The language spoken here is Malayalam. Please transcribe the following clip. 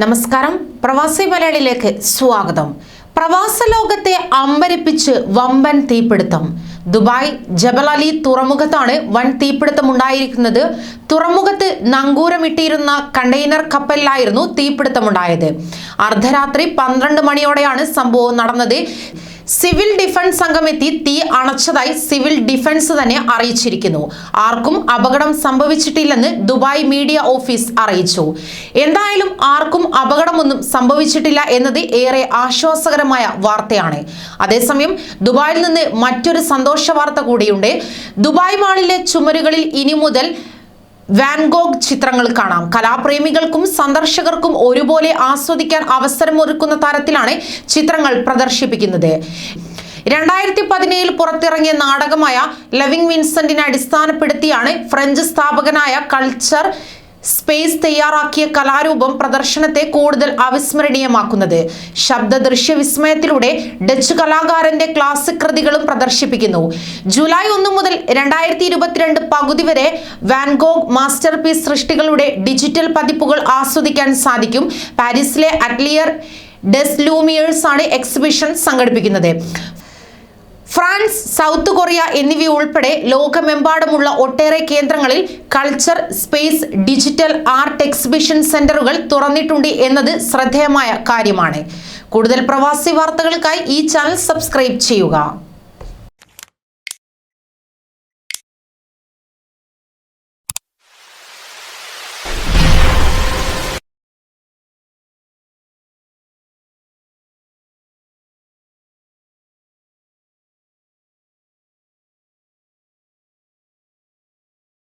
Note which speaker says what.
Speaker 1: നമസ്കാരം. പ്രവാസി മലയാളിയിലേക്ക് സ്വാഗതം. പ്രവാസ ലോകത്തെ അമ്പരിപ്പിച്ച് വമ്പൻ തീപിടുത്തം. ദുബായ് ജബൽ അലി തുറമുഖത്താണ് വൻ തീപിടുത്തം ഉണ്ടായിരിക്കുന്നത്. തുറമുഖത്ത് നങ്കൂരമിട്ടിരുന്ന കണ്ടെയ്നർ കപ്പലിലായിരുന്നു തീപിടുത്തമുണ്ടായത്. അർദ്ധരാത്രി പന്ത്രണ്ട് മണിയോടെയാണ് സംഭവം നടന്നത്. സിവിൽ ഡിഫൻസ് സംഘം എത്തി തീ അണച്ചതായി സിവിൽ ഡിഫൻസ് തന്നെ അറിയിച്ചിരിക്കുന്നു. ആർക്കും അപകടം സംഭവിച്ചിട്ടില്ലെന്ന് ദുബായ് മീഡിയ ഓഫീസ് അറിയിച്ചു. എന്തായാലും ആർക്കും അപകടമൊന്നും സംഭവിച്ചിട്ടില്ല എന്നത് ഏറെ ആശ്വാസകരമായ വാർത്തയാണ്. അതേസമയം ദുബായിൽ നിന്ന് മറ്റൊരു സന്തോഷ വാർത്ത കൂടിയുണ്ട്. ദുബായ് മാളിലെ ചുമരുകളിൽ ഇനി മുതൽ വാൻഗോഗ് ചിത്രങ്ങൾ കാണാം. കലാപ്രേമികൾക്കും സന്ദർശകർക്കും ഒരുപോലെ ആസ്വദിക്കാൻ അവസരമൊരുക്കുന്ന തരത്തിലാണ് ചിത്രങ്ങൾ പ്രദർശിപ്പിക്കുന്നത്. രണ്ടായിരത്തി പതിനേഴിൽ പുറത്തിറങ്ങിയ നാടകമായ ലവിംഗ് വിൻസെന്റിനെ അടിസ്ഥാനപ്പെടുത്തിയാണ് ഫ്രഞ്ച് സ്ഥാപകനായ കൾച്ചർ സ്പേസ് തയ്യാറാക്കിയ കലാരൂപം പ്രദർശനത്തെ കൂടുതൽ അവിസ്മരണീയമാക്കുന്നത്. ശബ്ദ ദൃശ്യ വിസ്മയത്തിലൂടെ ഡച്ച് കലാകാരന്റെ ക്ലാസിക് കൃതികളും പ്രദർശിപ്പിക്കുന്നു. ജൂലൈ ഒന്ന് മുതൽ രണ്ടായിരത്തി ഇരുപത്തിരണ്ട് പകുതി വരെ വാൻഗോഗ് മാസ്റ്റർ പീസ് സൃഷ്ടികളുടെ ഡിജിറ്റൽ പതിപ്പുകൾ ആസ്വദിക്കാൻ സാധിക്കും. പാരീസിലെ അറ്റ്ലിയർ ഡെസ് ലൂമിയേഴ്സ് ആണ് എക്സിബിഷൻ സംഘടിപ്പിക്കുന്നത്. ഫ്രാൻസ് സൗത്ത് കൊറിയ എന്നിവ ഉൾപ്പെടെ ലോകമെമ്പാടുമുള്ള ഒട്ടേറെ കേന്ദ്രങ്ങളിൽ culture space digital art exhibition സെന്ററുകൾ തുറന്നിട്ടുണ്ട് എന്നത് ശ്രദ്ധേയമായ കാര്യമാണ്. കൂടുതൽ പ്രവാസി വാർത്തകൾക്കായി ഈ ചാനൽ സബ്സ്ക്രൈബ് ചെയ്യുക.